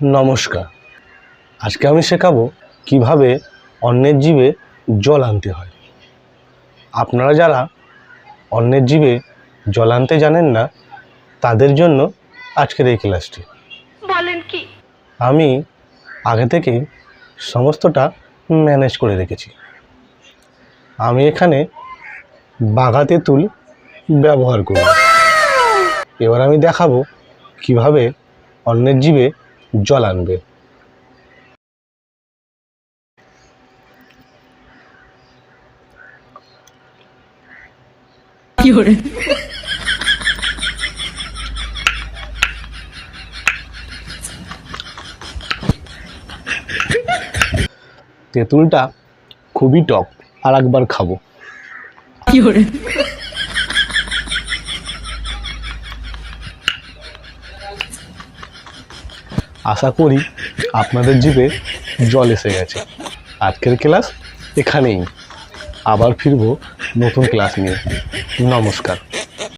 নমস্কার। আজকে আমি শেখাবো কীভাবে অন্যের জীবে জল আনতে হয়। আপনারা যারা অন্যের জীবে জল আনতে জানেন না তাদের জন্য আজকের এই ক্লাসটি। বলেন কি? আমি আগে থেকেই সমস্তটা ম্যানেজ করে রেখেছি। আমি এখানে বাঘা তেঁতুল ব্যবহার করি এবার আমি দেখাবো কীভাবে অন্যের জীবে জল আনবে। তেঁতুলটা খুবই টক আর একবার খাব। আশা করি আপনাদের জীবে জল এসে গেছে। আজকের ক্লাস এখানেই। আবার ফিরব নতুন ক্লাস নিয়ে। নমস্কার।